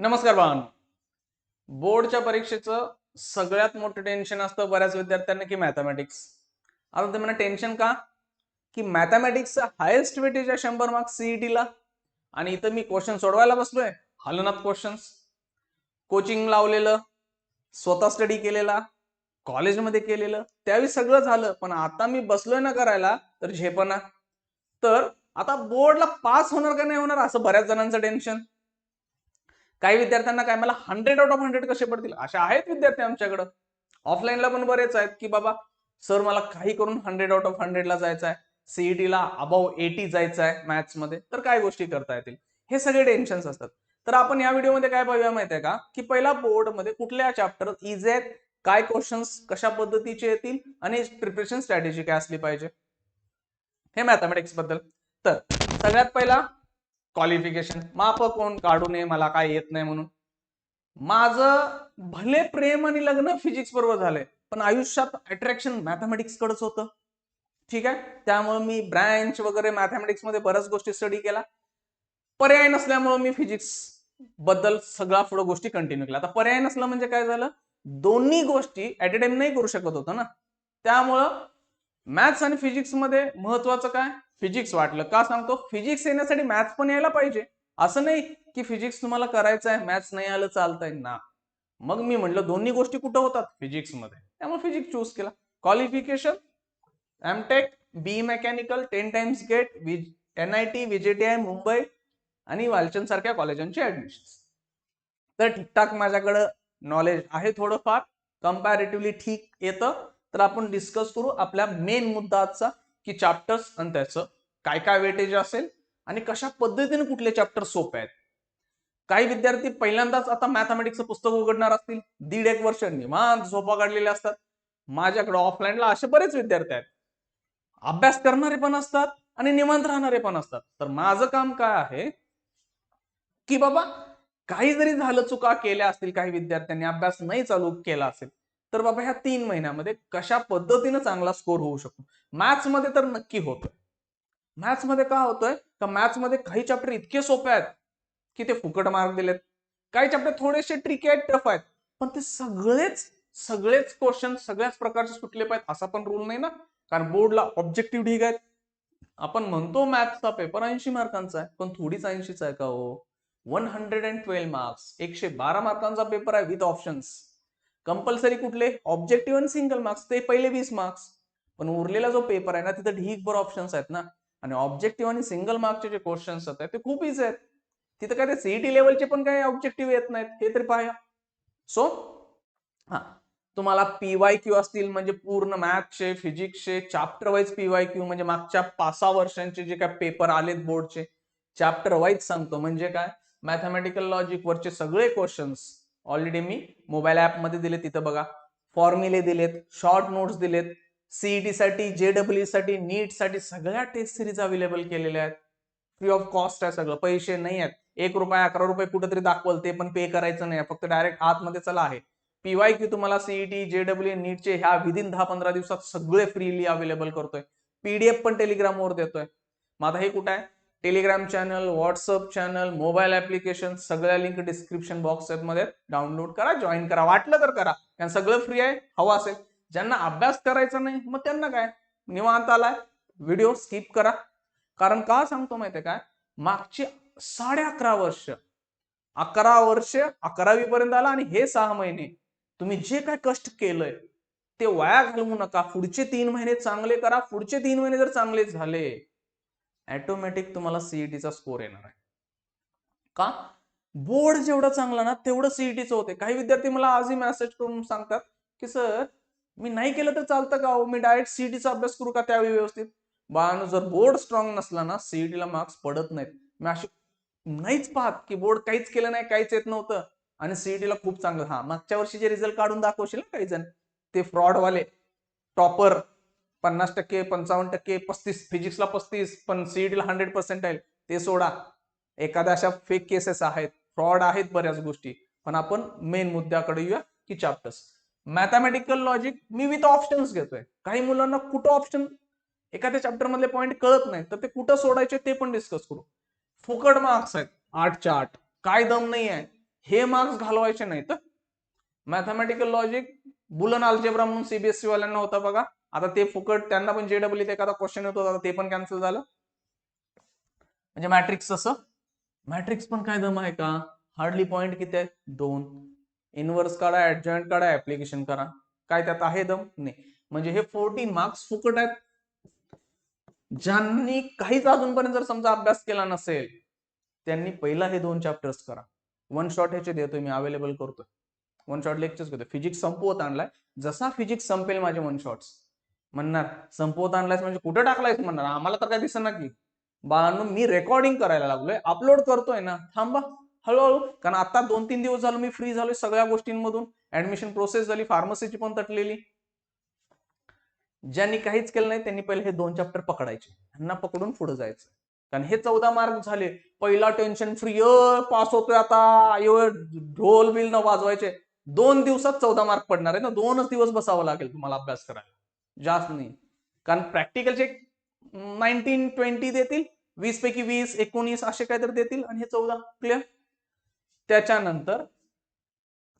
नमस्कार भावांनो. बोर्डच्या परीक्षेचं सगळ्यात मोठं टेन्शन असतं बऱ्याच विद्यार्थ्यांना की मॅथमॅटिक्स आता ते टेन्शन का? की मॅथमॅटिक्सचा हायेस्ट वेटेज आहे शंभर मार्क्स सीईटीला आणि इथं मी क्वेश्चन सोडवायला बसलोय. हलनात क्वेश्चन्स कोचिंग लावलेलं. स्वतः स्टडी केलेला. कॉलेजमध्ये केलेलं. त्यावेळी सगळं झालं. पण आता मी बसलोय ना करायला तर झेपना तर आता बोर्डला पास होणार का नाही होणार असं बऱ्याच जणांचं टेन्शन काही विद्यार्थ्यांना काय मला हंड्रेड आउट ऑफ हंड्रेड कसे पडतील? अशा आहेत विद्यार्थी आमच्याकडं. ऑफलाईनला पण बरेच आहेत की बाबा सर मला काही करून हंड्रेड आउट ऑफ हंड्रेडला जायचं आहे. सीईटीला अबाव एटी जायचं आहे मॅथ्समध्ये. तर काय गोष्टी करता येतील? हे सगळे टेन्शन्स असतात. तर आपण या व्हिडिओमध्ये काय पाहूया माहिती आहे का की पहिला बोर्डमध्ये कुठल्या चॅप्टर इझी आहेत काय क्वेश्चन्स कशा पद्धतीचे येतील आणि प्रिपरेशन स्ट्रॅटेजी काय असली पाहिजे? हे मॅथमॅटिक्सबद्दल. तर सगळ्यात पहिला क्वालिफिकेशन माप कोण काढू नये मला काय येत नाही म्हणून. माझं भले प्रेम आणि लग्न फिजिक्स बरोबर झालंय पण आयुष्यात अट्रॅक्शन मॅथमॅटिक्स कडेच होतं. ठीक आहे? त्यामुळे मी ब्रँच वगैरे मॅथमॅटिक्समध्ये बऱ्याच गोष्टी स्टडी केला. पर्याय नसल्यामुळे मी फिजिक्सबद्दल सगळ्या पुढे गोष्टी कंटिन्यू केल्या. आता पर्याय नसला म्हणजे काय झालं? दोन्ही गोष्टी ऍट अ टाइम नाही करू शकत होतो ना. त्यामुळं मॅथ्स आणि फिजिक्समध्ये महत्वाचं काय? फिजिक्स वाटलं. का सांगतो? फिजिक्स येण्यासाठी मॅथ्स पण यायला पाहिजे. असं नाही की फिजिक्स तुम्हाला करायचं आहे मॅथ्स नाही आलं चालतंय. ना. मग मी म्हटलं दोन्ही गोष्टी कुठं होतात? फिजिक्समध्ये. त्यामुळे फिजिक्स चूज केला. Qualification M Tech B mechanical ten times GATE N I T VJTI Mumbai आणि वालचंद सारख्या कॉलेजांची ऍडमिशन तर ठीकठाक माझ्याकडं नॉलेज आहे थोडंफार. कम्पॅरेटिव्हली ठीक येतं. तर आपण डिस्कस करू आपल्या मेन मुद्दा आजचा की चॅप्टर्स आणि त्याचं काय काय वेटेज असेल आणि कशा पद्धतीने कुठले चॅप्टर सोपे आहेत. काही विद्यार्थी पहिल्यांदाच आता मॅथमॅटिक्सचं पुस्तक उघडणार असतील. दीड एक वर्ष निवांत झोपा काढलेले असतात. माझ्याकडे ऑफलाईनला असे बरेच विद्यार्थी आहेत. अभ्यास करणारे पण असतात आणि निवांत राहणारे पण असतात. तर माझं काम काय आहे की बाबा काही जरी झालं चुका केल्या असतील काही विद्यार्थ्यांनी अभ्यास नाही चालू केला असेल तर बाबा ह्या तीन महिन्यामध्ये कशा पद्धतीनं चांगला स्कोर होऊ शकतो? मॅथ्समध्ये तर नक्की होतोय. मॅथ्समध्ये का होतोय? तर मॅथ्समध्ये काही चॅप्टर इतके सोपे आहेत की ते फुकट मार्क दिलेत. काही चॅप्टर थोडेसे ट्रिकी आहेत टफ आहेत. पण ते सगळेच सगळेच क्वेश्चन सगळ्याच प्रकारचे सुटले पाहिजेत असा पण रूल नाही ना. कारण बोर्डला ऑब्जेक्टिव्ह ढीग आहेत. आपण म्हणतो मॅथ्सचा पेपर ऐंशी मार्कांचा आहे पण थोडीच ऐंशीचा आहे का हो? One hundred and twelve marks एकशे बारा मार्कांचा पेपर आहे विथ ऑप्शन्स कंपल्सरी कुठले? ऑब्जेक्टिव्ह आणि सिंगल मार्क्स ते पहिले वीस मार्क्स पण उरलेला जो पेपर आहे ना तिथं ढीकभर ऑप्शन्स आहेत ना. आणि ऑब्जेक्टिव्ह आणि सिंगल मार्कचे जे क्वेश्चन्स आहेत ते खूप इझी आहेत. तिथं काय ते सीईटी लेवलचे पण काही ऑब्जेक्टिव्ह येत नाहीत. हे तरी पाहा. सो हा. तुम्हाला पीवाय क्यू असतील म्हणजे पूर्ण मॅथचे फिजिक्सचे चॅप्टर वाईज पीवाय क्यू म्हणजे मागच्या पाच सहा वर्षांचे जे काय पेपर आलेत बोर्डचे चॅप्टर वाईज सांगतो. म्हणजे काय? मॅथमॅटिकल लॉजिक वरचे सगळे क्वेश्चन्स ऑलरेडी मी मोबाईल ऍपमध्ये दिले तिथं बघा. फॉर्म्युले दिलेत शॉर्ट नोट्स दिलेत सीईटी साठी जेडब्ल्यू साठी नीटसाठी सगळ्या टेस्ट सिरीज अवेलेबल केलेल्या आहेत. फ्री ऑफ कॉस्ट आहे सगळं पैसे नाही आहेत. एक रुपये अकरा रुपये कुठेतरी दाखवल ते पण पे करायचं नाही फक्त डायरेक्ट आतमध्ये चला आहे. पीवाय क्यू तुम्हाला सीईटी जेडब्ल्यू नीटचे ह्या विदिन दहा पंधरा दिवसात सगळे फ्रीली अवेलेबल करतोय. पीडीएफ पण टेलिग्रामवर देतोय. माझा हे कुठं आहे? Telegram channel WhatsApp channel mobile application सगळ्या लिंक डिस्क्रिप्शन बॉक्समध्ये. डाउनलोड करा जॉईन करा वाटलं तर करा. कारण सगळं फ्री आहे हवं असेल. ज्यांना अभ्यास करायचा नाही मग त्यांना काय? निवांत आलाय व्हिडिओ स्किप करा. कारण का सांगतो माहितीये काय मागची साडे अकरा वर्ष अकरा वर्ष अकरावी पर्यंत आला आणि हे सहा महिने. तुम्ही जे काय कष्ट केलंय ते वाया घालवू नका. पुढचे तीन महिने चांगले करा पुढचे तीन महिने जर चांगले झाले ऑटोमॅटिक तुम्हाला सीईटीचा स्कोर येणार आहे. का? बोर्ड जेवढा चांगला ना तेवढं सीईटीचं होते. काही विद्यार्थी मला आजही मेसेज करून सांगतात की सर मी नाही केलं तर चालतं का हो? मी डायरेक्ट सीईटीचा अभ्यास करू का त्यावेळी व्यवस्थित? बाळानं जर बोर्ड स्ट्रॉंग नसला ना सीईटीला मार्क्स पडत नाहीत. मी अशी नाहीच पाहत की बोर्ड काहीच केलं नाही काहीच येत नव्हतं. आणि सीईटीला खूप चांगलं. हा मागच्या वर्षीचे रिझल्ट काढून दाखवशील ना काही जण ते फ्रॉडवाले टॉपर पन्नास टक्के पंचावन्न टक्के पस्तीस फिजिक्सला पस्तीस पण सीईडीला हंड्रेड पर्सेंट आहे ते सोडा. एखाद्या अशा फेक केसेस आहेत फ्रॉड आहेत बऱ्याच गोष्टी. पण आपण मेन मुद्द्याकडे येऊया की चॅप्टर्स मॅथमॅटिकल लॉजिक मी विथ ऑप्शन्स घेतोय. काही मुलांना कुठं ऑप्शन एखाद्या चॅप्टर मधले पॉईंट कळत नाही तर ते कुठं सोडायचे ते पण डिस्कस करू. फुकट मार्क्स आहेत आठच्या आठ. काय दम नाही आहे हे मार्क्स घालवायचे नाही तर मॅथमॅटिकल लॉजिक बुलन अल्जेब्रा म्हणून सीबीएसई वाल्यांना होता बघा. आता ते फुकट त्यांना पण जेडब्ल्यू एखादा क्वेश्चन येतो आता ते पण कॅन्सल झालं. म्हणजे मॅट्रिक्स असं? मॅट्रिक्स पण काय दम आहे का? हार्डली पॉईंट किती आहे? दोन. इनवर्स काढा ऍडजॉइंट काढा ऍप्लिकेशन करा. काय त्यात आहे दम? नाही. म्हणजे हे फोर्टीन मार्क्स फुकट आहेत. ज्यांनी काहीच अजूनपर्यंत जर समजा अभ्यास केला नसेल त्यांनी पहिला हे दोन चॅप्टर्स करा. वन शॉट ह्याचे देतोय मी अवेलेबल करतोय. वन शॉट लेक्चर्स घेतोय फिजिक्स संपवत आणलाय. जसा फिजिक्स संपेल माझे वन शॉट्स म्हणणार संपवत आणलायस म्हणजे कुठे टाकलायस म्हणणार? आम्हाला तर काय दिसत ना की. बाळांनो मी रेकॉर्डिंग करायला लागलोय. अपलोड करतोय ना. थांबा. हळूहळू. कारण आता दोन तीन दिवस झालो मी फ्री झालोय सगळ्या गोष्टींमधून. ऍडमिशन प्रोसेस झाली फार्मसीची पण तटलेली. ज्यांनी काहीच केलं नाही त्यांनी पहिले हे दोन चॅप्टर पकडायचे. त्यांना पकडून पुढे जायचं. कारण हे चौदा मार्क झाले. पहिला टेन्शन फ्री पास होतोय आता. यो ढोल बिल न वाजवायचे. दोन दिवसात चौदा मार्क पडणार आहे ना. दोनच दिवस बसावं लागेल तुम्हाला अभ्यास करायला. जास्त नाही. कारण प्रॅक्टिकलचे नाईन्टीन ट्वेंटी देतील वीस पैकी वीस एकोणीस असे काहीतरी देतील आणि हे चौदा क्लिअर त्याच्यानंतर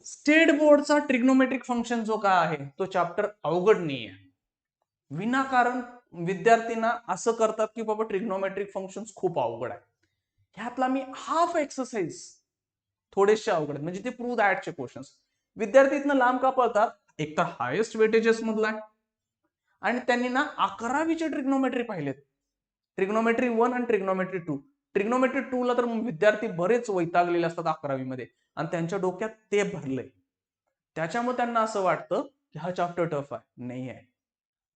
स्टेट बोर्डचा ट्रिग्नोमेट्रिक फंक्शन जो काय आहे तो चॅप्टर अवघड नाही आहे विनाकारण विद्यार्थ्यांना असं करतात की बाबा ट्रिग्नोमेट्रिक फंक्शन खूप अवघड आहे. ह्यातला मी हाफ एक्सरसाइज थोडेसे अवघड आहेत. म्हणजे ते प्रूव्ह दॅटचे क्वेश्चन्स विद्यार्थी इथनं लांब का पळतात? एक तर हायेस्ट वेटेजेस मधला आहे. आणि त्यांनी ना अकरावीचे ट्रिग्नोमेट्री पाहिलेत. ट्रिग्नोमेट्री वन आणि ट्रिग्नोमेट्री टू ट्रिग्नोमेट्री टू ला तर विद्यार्थी बरेच वैतागलेले असतात अकरावीमध्ये. आणि त्यांच्या डोक्यात ते भरलंय. त्याच्यामुळे त्यांना असं वाटतं की हा चॅप्टर टफ आहे. नाही आहे.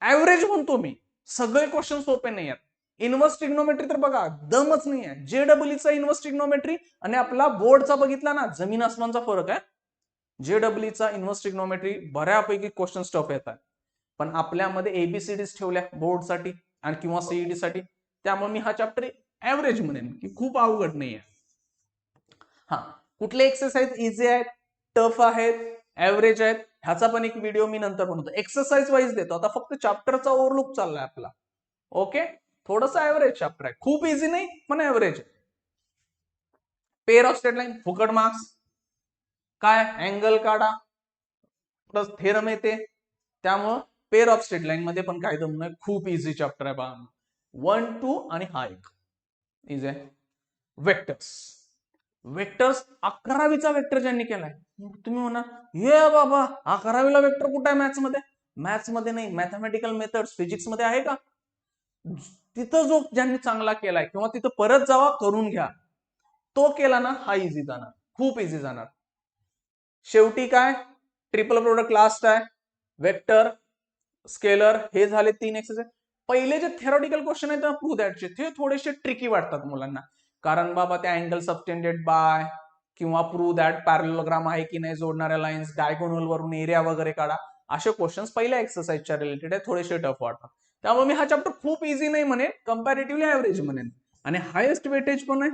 ऍव्हरेज म्हणतो मी. सगळे क्वेश्चन सोपे नाही आहेत. इन्व्हर्स ट्रिग्नोमेट्री तर बघा दमच नाही आहे. जेडब्ल्यूचा इन्व्हर्स ट्रिग्नोमेट्री आणि आपला बोर्डचा बघितला ना जमीन आसमानचा फरक आहे. जेडब्ल्यूचा इन्व्हर्स ट्रिग्नोमेट्री बऱ्यापैकी क्वेश्चन टफ येतात पण आपल्यामध्ये एबीसीडीज ठेवल्या बोर्डसाठी आणि किंवा सीईडी साठी त्यामुळे मी हा चॅप्टर ऍव्हरेज म्हणेन की खूप अवघड नाही आहे हा कुठले एक्सरसाइज इझी आहेत टफ आहेत ऍव्हरेज आहेत ह्याचा पण एक व्हिडिओ मी नंतर बनवतो. एक्सरसाइज वाईज देतो. आता फक्त चॅप्टरचा ओव्हरलुक चाललाय आपला. ओके थोडस ऍव्हरेज चॅप्टर आहे. खूप इझी नाही पण average pair of straight line फुकट मार्क्स काय? अँगल काढा. प्लस थेरम येते. त्यामुळं पेअर ऑफ स्टेट लाईन मध्ये पण काय दम नाही खूप इझी चॅप्टर आहे बा. वन टू आणि हा एक. इज आहे. वेक्टर्स वेक्टर्स अकरावीचा वेक्टर ज्यांनी केलाय. तुम्ही म्हणा हे बाबा अकरावीला वेक्टर कुठं आहे मॅथ्समध्ये? मॅथ्समध्ये नाही. मॅथमॅटिकल मेथड्स फिजिक्समध्ये आहे का? तिथं जो ज्यांनी चांगला केलाय किंवा तिथं परत जावा करून घ्या. तो केला ना हा इझी जाणार. खूप इझी जाणार. शेवटी काय? ट्रिपल प्रोडक्ट लास्ट आहे. वेक्टर स्केलर हे झाले तीन एक्सरसाइज पहिले जे थेरॉटिकल क्वेश्चन आहेत प्रू दॅटचे ते थोडेसे ट्रिकी वाटतात मुलांना. कारण बाबा ते अँगल सबटेंडेड बाय किंवा प्रू दॅट पॅरलोग्राम आहे की नाही जोडणाऱ्या लाईन्स डायगोनल वरून एरिया वगैरे काढा. असे क्वेश्चन्स पहिल्या एक्सरसाइजच्या रिलेटेड आहे थोडेसे टफ वाटतात. त्यामुळे मी हा चॅप्टर खूप इझी नाही म्हणेन कम्पॅरेटिव्हली ऍव्हरेज म्हणेन. आणि हायेस्ट वेटेज पण आहे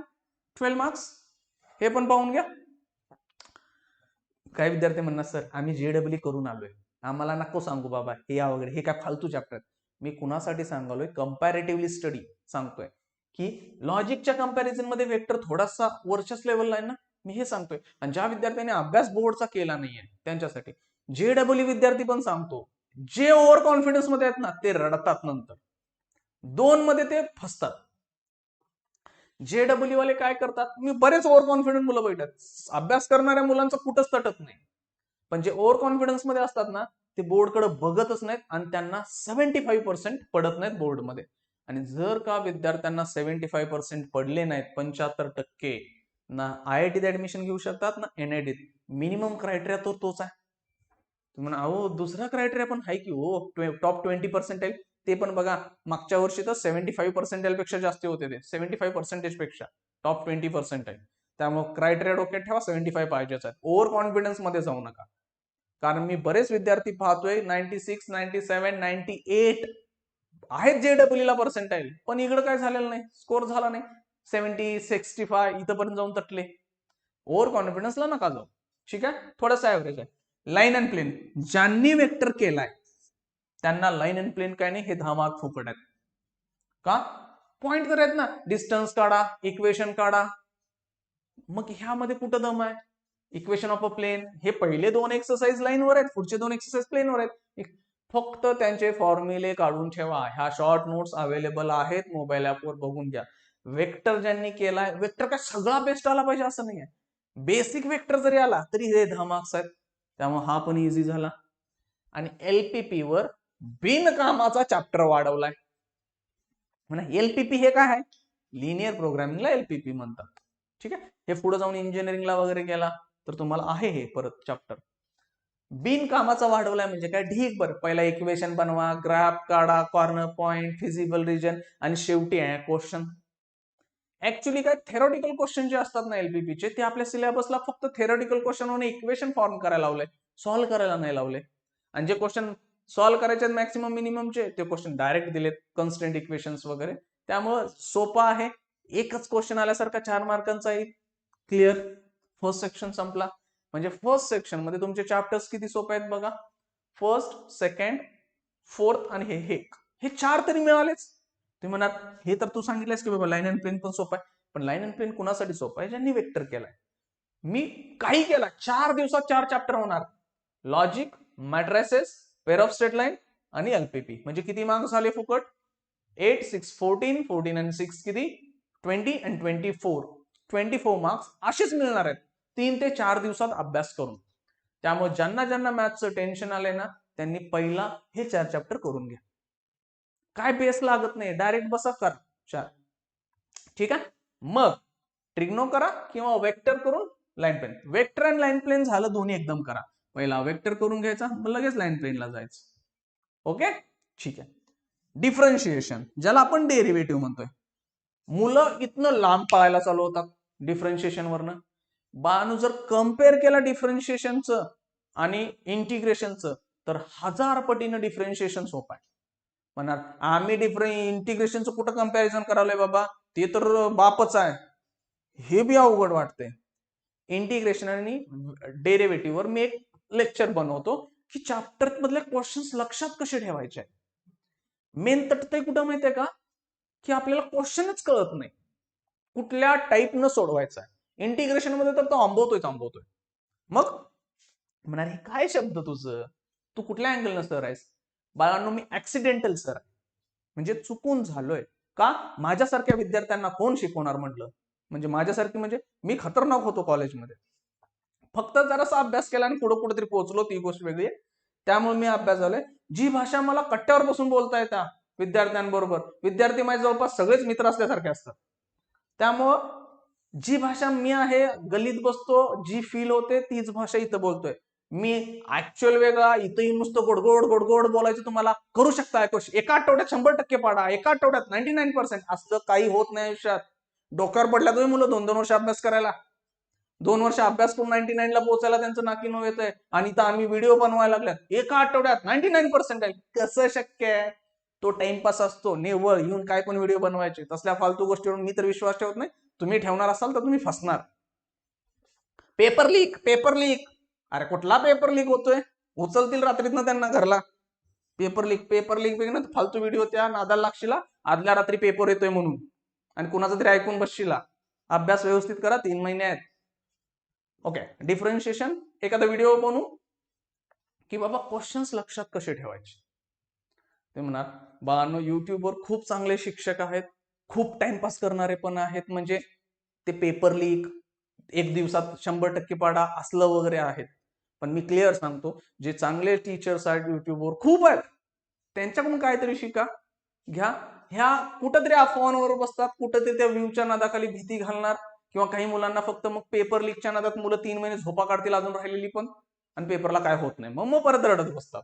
ट्वेल्व मार्क्स हे पण पाहून घ्या. काही विद्यार्थी म्हणणार सर आम्ही जेडब्ल्यू करून आलोय. आम्हाला नको सांगू बाबा हे या वगैरे हे काय फालतू चॅप्टर मी कुणासाठी सांगालोय? कम्पॅरेटिव्हली स्टडी सांगतोय. की लॉजिकच्या कंपॅरिझनमध्ये वेक्टर थोडासा वरच्याच लेवलला आहे ना? मी हे सांगतोय. आणि ज्या विद्यार्थ्यांनी अभ्यास बोर्डचा केला नाहीये त्यांच्यासाठी. जे डब्ल्यू विद्यार्थी पण सांगतो. जे ओव्हर कॉन्फिडन्समध्ये आहेत ना ते रडतात नंतर. दोन मध्ये ते फसतात. जे डब्ल्यू वाले काय करतात? मी बरेच ओव्हर कॉन्फिडन्स मुलं बैठतात अभ्यास करणाऱ्या मुलांचं कुठंच तटत नाही. पण जे ओव्हर कॉन्फिडन्समध्ये असतात ना ते बोर्डकडे बघतच नाहीत आणि त्यांना सेव्हन्टी फाईव्ह पर्सेंट पडत नाहीत बोर्डमध्ये आणि जर का विद्यार्थ्यांना सेव्हन्टी फाईव्ह पर्सेंट पडले नाहीत पंच्याहत्तर टक्के ना आय आय टीत ऍडमिशन घेऊ शकतात ना एन आय टीत मिनिमम क्रायटेरिया तो तोच आहे. तुम्ही म्हणा अहो दुसरा क्रायटेरिया पण आहे की हो टॉप ट्वेंटी पर्सेंटेज ते पण बघा मागच्या वर्षी तर सेव्हन्टी फाईव्ह पर्सेंटेजपेक्षा जास्त होते ते. सेव्हन्टी फाईव्ह पर्सेंटेजपेक्षा. टॉप ट्वेंटी पर्सेंट आहे. त्यामुळे क्रायटेरिया डोक्यात ठेवा सेव्हन्टी फाईव्ह पाहिजेच आहेत. ओव्हर कॉन्फिडन्समध्ये जाऊ नका. कारण मी बरेच विद्यार्थी पाहतोय ninety six ninety seven ninety eight आहेत जेडब्ल्यू ला पर्सेंटाईल पण इकडं काय झालेलं नाही स्कोर झाला नाही. सेव्हन्टी सिक्स्टी फाय इथंपर्यंत जाऊन तटले. ओव्हर कॉन्फिडन्सला नका जाऊ. ठीक आहे? थोडासा ऍव्हरेज आहे. लाईन अँड प्लेन ज्यांनी वेक्टर केलाय त्यांना लाईन अँड प्लेन काय नाही हे दहा मार्क फुकट आहेत. का? पॉइंट तर आहेत ना. डिस्टन्स काढा इक्वेशन काढा. मग ह्यामध्ये कुठं दम आहे? Equation of a plane. हे पहिले दोन एक्सरसाइज लाईनवर आहेत. पुढचे दोन एक्सरसाइज प्लेनवर आहेत. फक्त त्यांचे फॉर्म्युले काढून ठेवा. ह्या शॉर्ट नोट्स अवेलेबल आहेत. मोबाईल ऍपवर बघून घ्या. वेक्टर ज्यांनी केलाय वेक्टर काय सगळा बेस्ट आला पाहिजे असं नाही आहे बेसिक वेक्टर जरी आला तरी हे दहा मार्क्स आहेत. त्यामुळे हा पण इझी झाला. आणि एलपीपी वर बिनकामाचा चॅप्टर वाढवलाय. म्हणा एलपीपी हे काय आहे? लिनियर प्रोग्रामिंगला एलपीपी म्हणतात. ठीक आहे? हे पुढे जाऊन इंजिनिअरिंगला वगैरे गेला. तर तुम्हाला आहे हे परत चॅप्टर बिनकामाचा वाढवलाय म्हणजे काय? ढीक बरं. पहिला इक्वेशन बनवा ग्राफ काढा कॉर्नर पॉइंट फिजिबल रिजन आणि शेवटी आहे क्वेश्चन ऍक्च्युली काय? थेरॉटिकल क्वेश्चन जे असतात ना एलबीपीचे ते आपल्या सिलेबसला फक्त थेरॉटिकल क्वेश्चन इक्वेशन फॉर्म करायला लावलंय सॉल्व्ह करायला नाही लावले. आणि जे क्वेश्चन सॉल्व्ह करायचे मॅक्सिमम मिनिममचे ते क्वेश्चन डायरेक्ट दिलेत कन्स्टंट इक्वेशन्स वगैरे. त्यामुळं सोपा आहे. एकच क्वेश्चन आल्यासारखा चार मार्कांचा क्लिअर फर्स्ट सेक्शन संपला. म्हणजे फर्स्ट सेक्शनमध्ये तुमचे चॅप्टर्स किती सोपे आहेत बघा. फर्स्ट सेकंड फोर्थ आणि हे हे. हे चार तरी मिळालेच. तुम्ही म्हणा हे तर तू सांगितलंयस की बाबा लाईन अँड प्लेन पण सोपं आहे. पण लाईन अँड प्लेन कुणासाठी सोपं आहे? ज्यांनी वेक्टर केलाय. मी काही केला. चार दिवसात चार चॅप्टर होणार. Logic matrices pair of straight line आणि एलपीपी म्हणजे किती मार्क्स झाले फुकट? Eight six fourteen fourteen and six किती? Twenty and twenty four twenty four marks असेच मिळणार आहेत. तीन ते चार दिवसात अभ्यास करून. त्यामुळे ज्यांना ज्यांना मॅथचं टेन्शन आलंय ना त्यांनी पहिला हे चार चॅप्टर करून घ्या. काय बेस लागत नाही डायरेक्ट बसा कर. चार. ठीक आहे? मग ट्रिग्नो करा किंवा वेक्टर करून लाईन प्लेन वेक्टर आणि लाईन प्लेन झालं दोन्ही एकदम करा. पहिला वेक्टर करून घ्यायचा मग लगेच लाईन प्लेनला जायचं. ओके? ठीक आहे. डिफरन्शिएशन ज्याला आपण डेरिव्हेटिव्ह म्हणतोय. मुलं इथनं लांब पळायला चालू होतात. डिफरन्शिएशन वरनं. बाणू जर कंपेअर केला डिफरन्शिएशनचं आणि इंटिग्रेशनचं तर हजार पटीनं डिफरन्शिएशन सोपं आहे. म्हणणार आम्ही डिफरन इंटिग्रेशनचं कुठं कंपॅरिझन करावलंय बाबा? ते तर बापच आहे. हे बी अवघड वाटतंय. इंटिग्रेशन आणि डेरिव्हेटिव्ह वर मी एक लेक्चर बनवतो की चॅप्टर मधले क्वेश्चन्स लक्षात कसे ठेवायचे? मेन तटतंय कुठं माहितीये का? की आपल्याला क्वेश्चनच कळत नाही. कुठल्या टाईपनं सोडवायचा आहे. इंटिग्रेशनमध्ये तर तो आंबवतोय आंबवतोय. मग? म्हणणार हे काय शब्द तुझं? तू कुठल्या अँगलनं सर आहेस? बाळांनो मी ऍक्सिडेंटल सर आहे. म्हणजे चुकून झालोय. का? माझ्यासारख्या विद्यार्थ्यांना कोण शिकवणार म्हटलं? म्हणजे माझ्यासारखी म्हणजे मी खतरनाक होतो कॉलेजमध्ये फक्त जरासा अभ्यास केला आणि पुढे कुठेतरी पोहोचलो ती गोष्ट वेगळी आहे. त्यामुळे मी अभ्यास झालोय. जी भाषा मला कट्ट्यावर बसून बोलता येतात विद्यार्थ्यांबरोबर. विद्यार्थी माझे जवळपास सगळेच मित्र असल्यासारखे असतात. त्यामुळं जी भाषा मी आहे गलीत बसतो जी फील होते तीच भाषा इथं बोलतोय. मी ऍक्च्युअल वेगळा इथंही नुसतं गोडगोड गोडगोड बोलायचं तुम्हाला करू शकता एका आठवड्यात शंभर टक्के पाडा एका आठवड्यात नाईन्टी नाईन पर्सेंट असलं काही होत नाही आयुष्यात. डोक्यावर पडल्या तुम्ही मुलं दोन दोन वर्ष अभ्यास करायला. दोन वर्ष अभ्यास करून नाईन्टी नाईन ला पोहोचायला त्यांचं नाकी नऊ येतंय. आणि इथं आम्ही व्हिडिओ बनवायला लागल्यात. एका आठवड्यात नाईन्टी नाईन पर्सेंट आहे. कसं शक्य आहे? तो टाइमपास असतो. निव्वळ येऊन काय पण व्हिडिओ बनवायचे. तसल्या फालतू गोष्टीवरून मी तर विश्वास ठेवत नाही. तुम्ही ठेवणार असाल तर तुम्ही फसणार. पेपर लीक पेपर लीक अरे कुठला पेपर लीक होतोय? उचलतील रात्रीतनं त्यांना घरला. पेपर लीक पेपर लीक ना फालतू व्हिडिओ त्या नादाला लागशीला आदल्या रात्री पेपर येतोय म्हणून. आणि कुणाचं तरी ऐकून बसशीला अभ्यास व्यवस्थित करा तीन महिने आहेत. ओके डिफरन्शिएशन एखादा व्हिडिओ बनवू. की बाबा क्वेश्चन्स लक्षात कसे ठेवायचे? ते म्हणणार बाळांनो युट्यूबवर खूप चांगले शिक्षक आहेत. खूप टाइमपास करणारे पण आहेत. म्हणजे ते पेपर लीक एक दिवसात शंभर टक्के पाडा असलं वगैरे आहेत. पण मी क्लिअर सांगतो जे चांगले टीचर्स आहेत युट्यूबवर खूप आहेत. त्यांच्याकडून काहीतरी शिका. घ्या. ह्या कुठंतरी अफवांवर बसतात कुठंतरी त्या व्ह्यूच्या नादाखाली भीती घालणार किंवा काही मुलांना फक्त मग पेपर लीकच्या नादात मुलं तीन महिने झोपा काढतील अजून राहिलेली पण आणि पेपरला काय होत नाही. मग मग परत रडत बसतात.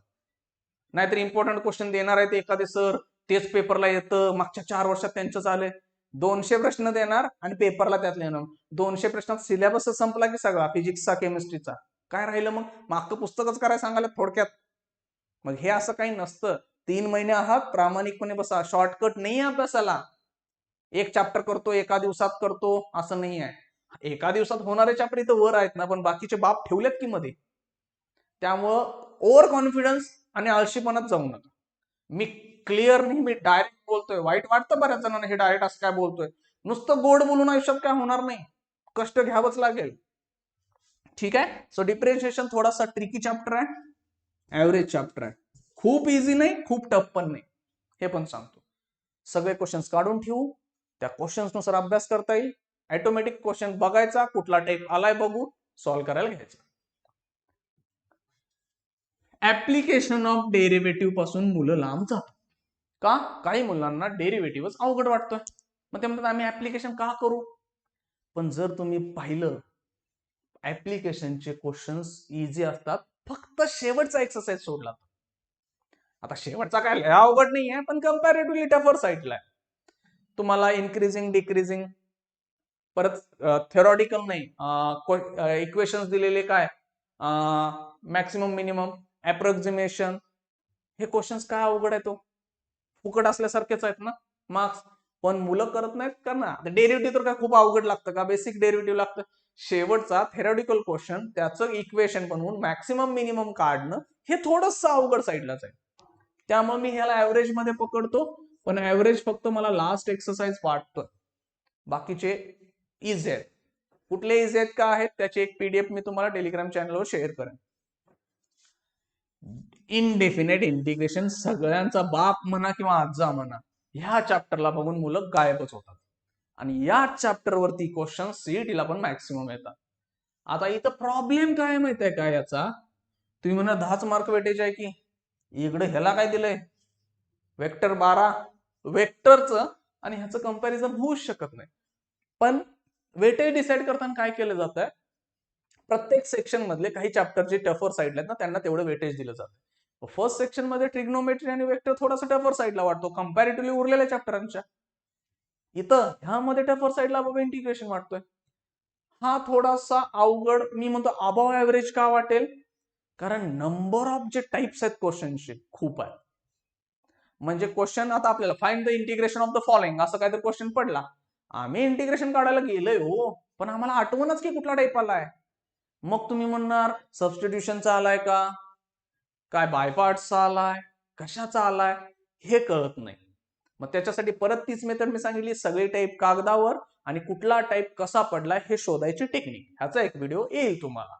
नाहीतर इम्पॉर्टंट क्वेश्चन देणार आहेत एखादे सर तेच पेपरला येतं. मागच्या चार वर्षात त्यांचं आलंय दोनशे प्रश्न देणार आणि पेपरला त्यातले येणार. दोनशे प्रश्नात सिलेबस संपला की सगळा फिजिक्सचा केमिस्ट्रीचा काय राहिलं मग? मागचं पुस्तकच करायला सांगायला थोडक्यात. मग हे असं काही नसतं. तीन महिने आहात प्रामाणिकपणे बसा. शॉर्टकट नाही अभ्यासाला. एक चॅप्टर करतो एका दिवसात करतो असं नाही आहे. एका दिवसात होणारे चॅप्टर इथं वर आहेत ना पण बाकीचे बाप ठेवलेत की मध्ये. त्यामुळं ओव्हर कॉन्फिडन्स आणि आळशीपणात जाऊ नका. मी क्लिअर नेहमी मी डायरेक्ट बोलतोय. वाईट वाटतं बऱ्याच जणांना हे डायरेक्ट असं काय बोलतोय. नुसतं गोड बोलून आयुष्यात काय होणार नाही. कष्ट घ्यावंच लागेल. ठीक आहे? सो डिफरेन्शिएशन थोडासा ट्रिकी चॅप्टर आहे. ऍव्हरेज चॅप्टर आहे. खूप इझी नाही खूप टफ पण नाही. हे पण सांगतो. सगळे क्वेश्चन्स काढून ठेवू. त्या क्वेश्चन्सनुसार अभ्यास करता येईल. ऑटोमॅटिक क्वेश्चन बघायचा कुठला टाईप आलाय बघू सॉल्व्ह करायला घ्यायचा. ऍप्लिकेशन ऑफ डेरिव्हेटिव्हपासून मुलं लांब जातात. का? काही मुलांना डेरिव्हेटिव्हच अवघड वाटतोय मग ते म्हणतात आम्ही ऍप्लिकेशन का करू? पण जर तुम्ही पाहिलं ऍप्लिकेशनचे क्वेश्चन्स इझी असतात. फक्त शेवटचा एक्सरसाइज सोडला. आता शेवटचा काय? लय अवघड नाही आहे पण कम्पॅरेटिव्हली टफर साईडला आहे. तुम्हाला इन्क्रीजिंग डिक्रीजिंग परत थेरॉटिकल नाही. इक्वेशन्स दिलेले काय? मॅक्सिमम मिनिमम अप्रॉक्झिमेशन हे क्वेश्चन्स काय अवघड आहे तो? फुकट असल्यासारखेच आहेत ना मार्क्स पण मुलं करत नाहीत का ना? डेरिव्हेटिव्ह तर काय खूप अवघड लागतं का? बेसिक डेरिव्हेटिव्ह लागतं. शेवटचा थेरॉडिकल क्वेश्चन त्याचं इक्वेशन बनवून मॅक्सिमम मिनिमम काढणं हे थोडंसं अवघड साईडलाच आहे. त्यामुळे मी ह्याला ऍव्हरेजमध्ये पकडतो. पण ऍव्हरेज फक्त मला लास्ट एक्सरसाइज वाटतोय. बाकीचे इझी आहेत. कुठले इझी आहेत का आहेत? त्याची एक पीडीएफ मी तुम्हाला टेलिग्राम चॅनलवर शेअर करेन. इनडेफिनेट इंटिग्रेशन सगळ्यांचा बाप म्हणा किंवा आजा म्हणा ह्या चॅप्टरला बघून मुलं गायबच होतात. आणि या चॅप्टर वरती क्वेश्चन सीईटीला पण मॅक्सिमम येतात. आता इथं प्रॉब्लेम काय माहीत आहे का याचा? तुम्ही म्हणा दहाच मार्क वेटेज आहे की इकडे ह्याला काय दिलंय? वेक्टर बारा वेक्टरचं आणि ह्याचं कंपॅरिझन होऊच शकत नाही. पण वेटेज डिसाईड करताना काय केलं जात आहे प्रत्येक सेक्शन मधले काही चॅप्टर जे टफर साईडला आहेत ना त्यांना तेवढं वेटेज दिलं जातं फर्स्ट सेक्शनमध्ये ट्रिग्नोमेट्री आणि वेक्टर थोडासा टफर साईडला वाटतो कम्पॅरेटिव्हली उरलेल्या चॅप्टरांच्या इथं ह्यामध्ये टफर साईडला बाबा इंटिग्रेशन वाटतोय हा थोडासा अवघड मी म्हणतो अबाव ऍव्हरेज का वाटेल? कारण नंबर ऑफ जे टाइप्स आहेत क्वेश्चनचे खूप आहे म्हणजे क्वेश्चन आता आपल्याला find the integration of the following असं काहीतरी क्वेश्चन पडला. आम्ही इंटिग्रेशन काढायला गेलोय हो पण आम्हाला आठवणच की कुठला टाईप आलाय. मग तुम्ही म्हणणार सबस्टिट्युशनचा आलाय का? काय बायपार्टचा आलाय कशाचा आलाय हे कळत नाही. मग त्याच्यासाठी परत तीच मेथड मी सांगितली सगळे टाईप कागदावर आणि कुठला टाईप कसा पडलाय हे शोधायची टेक्निक ह्याचा एक व्हिडिओ येईल तुम्हाला.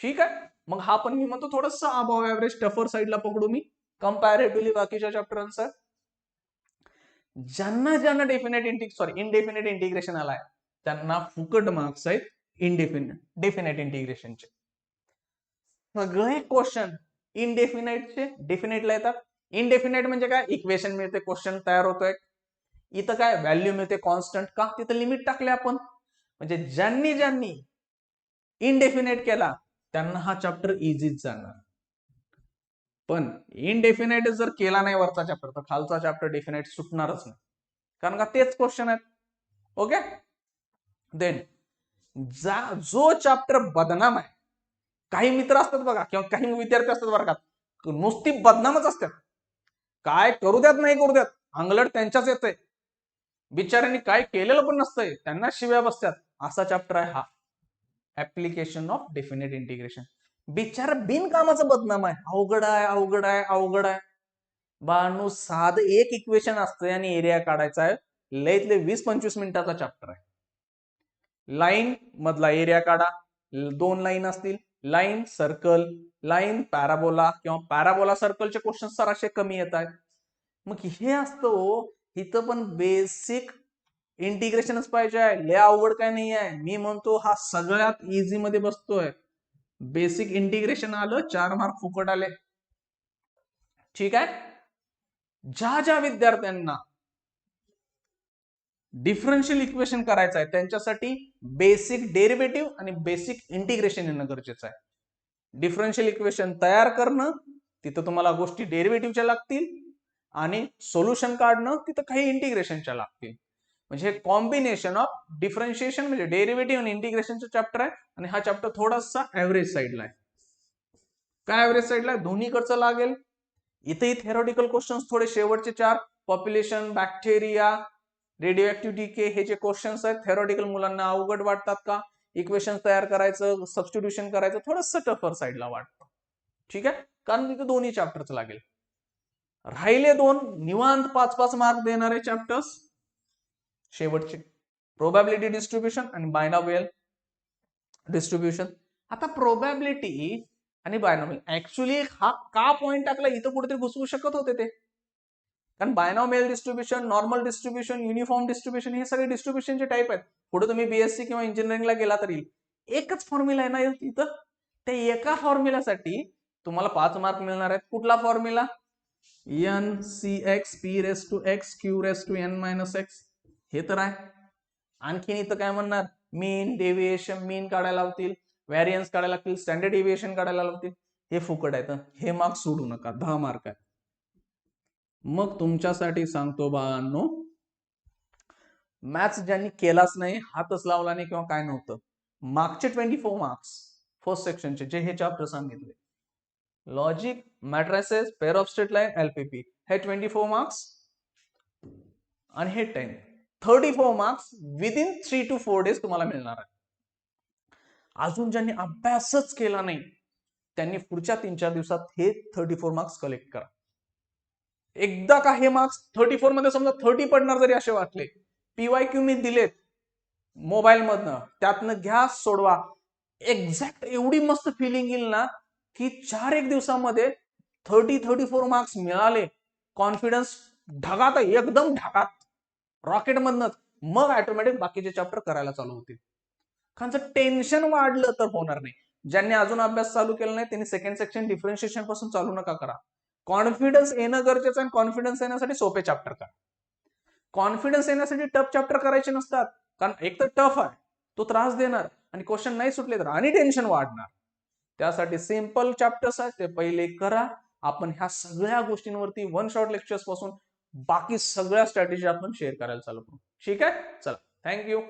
ठीक आहे? मग हा पण मी म्हणतो थोडस अबाव ऍव्हरेज टफर साईडला पकडू मी. कम्पॅरेटिव्हली बाकीच्या चॅप्टरांचा ज्यांना ज्यांना डेफिनेट इंटिक सॉरी इनडेफिनेट इंटिग्रेशन आलाय त्यांना फुकट मार्क्स आहेत इनडेफिनेट डेफिनेट इंटिग्रेशनचे सगळे क्वेश्चन इनडेफिनेटचे डेफिनेटला येतात. इनडेफिनेट म्हणजे काय? इक्वेशन मिळते क्वेश्चन तयार होतोय. इथं काय? व्हॅल्यू मिळते कॉन्स्टंट का? तिथं लिमिट टाकले आपण. म्हणजे ज्यांनी ज्यांनी इनडेफिनेट केला त्यांना हा चॅप्टर इझीच जाणार. पण इनडेफिनेट जर केला नाही वरचा चॅप्टर तर खालचा चॅप्टर डेफिनेट सुटणारच नाही. कारण का तेच क्वेश्चन आहेत. ओके देन जा जो चॅप्टर बदनाम आहे काही मित्र असतात बघा किंवा काही विद्यार्थी असतात वर्गात नुसती बदनामच असतात. काय करू द्यात नाही करू द्यात अंगलट त्यांच्याच येते बिचाऱ्यांनी काय केलेलं पण नसतंय त्यांना शिव्या बसतात. असा चॅप्टर आहे हा. ऍप्लिकेशन ऑफ डेफिनेट इंटिग्रेशन बिचारा बिनकामाचं बदनाम आहे. अवघड आहे अवघड आहे अवघड आहे. बाणू साध एक इक्वेशन असतंय आणि एरिया काढायचा आहे. लईतले वीस पंचवीस मिनिटाचा चॅप्टर आहे. लाईन मधला एरिया काढा. दोन लाईन असतील. लाईन सर्कल लाईन पॅराबोला किंवा पॅराबोला सर्कलचे क्वेश्चन सर असे कमी येत आहेत. मग हे असतं हो, इथं पण बेसिक इंटिग्रेशनच पाहिजे लय अवघड काय नाही आहे. मी म्हणतो हा सगळ्यात इझी मध्ये बसतोय. बेसिक इंटिग्रेशन आलं चार मार्क फुकट आले. ठीक आहे? ज्या ज्या विद्यार्थ्यांना डिफरन्शियल इक्वेशन करायचं आहे. त्यांच्यासाठी बेसिक डेरिव्हेटिव्ह आणि बेसिक इंटिग्रेशन येणं गरजेचं आहे. डिफरन्शियल इक्वेशन तयार करणं तिथं तुम्हाला गोष्टी डेरिव्हेटिव्हच्या लागतील आणि सोल्युशन काढणं तिथं काही इंटिग्रेशनच्या लागतील. म्हणजे हे कॉम्बिनेशन ऑफ डिफरन्शिएशन म्हणजे डेरिव्हेटिव्ह आणि इंटिग्रेशनचं चॅप्टर आहे आणि हा चॅप्टर थोडासा ऍव्हरेज साईडला आहे. काय ऍव्हरेज साईडला आहे? दोन्हीकडचं लागेल. इथेही थेरॉटिकल क्वेश्चन्स थोडे शेवटचे चार. पॉप्युलेशन बॅक्टेरिया रेडिओ ऍक्टिव्हिटी के हे जे क्वेश्चन्स आहेत थेरॉटिकल मुलांना अवघड वाटतात का? इक्वेशन तयार करायचं सबस्टिट्यूशन करायचं थोडंसं टफर साईडला वाटतं. ठीक आहे? कारण तिथे दोन्ही चॅप्टरच लागेल. राहिले दोन निवांत पाच पाच मार्क देणारे चॅप्टर्स शेवटचे. प्रोबॅबिलिटी डिस्ट्रीब्युशन आणि बायनावेल डिस्ट्रीब्युशन आता प्रोबॅबिलिटी आणि बायनॉमिल ऍक्च्युली हा का पॉइंट टाकला? इथं कुठेतरी घुसवू शकत होते ते. कारण binomial distribution normal distribution uniform distribution हे सगळे डिस्ट्रीब्युशनचे टाईप आहेत. पुढे तुम्ही बीएससी किंवा इंजिनिअरिंगला गेला तरी एकच फॉर्म्युला आहे ना इथं? त्या एका फॉर्म्युलासाठी तुम्हाला पाच मार्क मिळणार आहेत. कुठला formula N C X P raise to X Q raise to N minus X हे तर आहे. आणखीन इथं काय म्हणणार? मीन डेव्हिएशन मीन काढायला लावतील. व्हॅरियन्स काढायला लागतील. स्टँडर्ड डेव्हिएशन काढायला लावतील. हे फुकट आहे हे मार्क सोडू नका. दहा मार्क आहे. मग तुमच्यासाठी सांगतो बाळांनो मॅथ्स ज्यांनी केलाच नाही हातच लावला नाही किंवा काय नव्हतं मागचे ट्वेंटी फोर मार्क्स फर्स्ट सेक्शनचे जे हे चॅप्टर सांगितले logic matrices pair of straight line LPP हे ट्वेंटी फोर मार्क्स आणि हे ten thirty four marks within three two four days तुम्हाला मिळणार आहे. अजून ज्यांनी अभ्यासच केला नाही त्यांनी पुढच्या तीन चार दिवसात हे थर्टी फोर मार्क्स कलेक्ट करा. एकदा का हे मार्क्स थर्टी फोरमध्ये समजा थर्टी पडणार जरी असे वाटले पीवाय क्यू मी दिलेत मोबाईल मधनं त्यातनं घ्या सोडवा. एक्झॅक्ट एवढी मस्त फिलिंग येईल ना की चार एक दिवसामध्ये थर्टी थर्टी फोर मार्क्स मिळाले. कॉन्फिडन्स ढगात एकदम ढगात. रॉकेट मधनच. मग ऑटोमॅटिक बाकीचे चॅप्टर करायला चालू होतील. कारण जर टेन्शन वाढलं तर होणार नाही. ज्यांनी अजून अभ्यास चालू केला नाही त्यांनी सेकंड सेक्शन डिफरन्शिएशनपासून चालू नका करा. कॉन्फिडन्स येणं गरजेचं आणि कॉन्फिडन्स येण्यासाठी सोपे चॅप्टर करा कॉन्फिडन्स येण्यासाठी टफ चॅप्टर करायचे नसतात. कारण एक तर टफ आहे तो त्रास देणार आणि क्वेश्चन नाही सुटले तर आणि टेन्शन वाढणार. त्यासाठी सिंपल चॅप्टर्स आहेत ते पहिले करा. आपण ह्या सगळ्या गोष्टींवरती वन शॉर्ट लेक्चर्सपासून बाकी सगळ्या स्ट्रॅटेजी आपण शेअर करायला चालू करू. ठीक आहे? चला. थँक्यू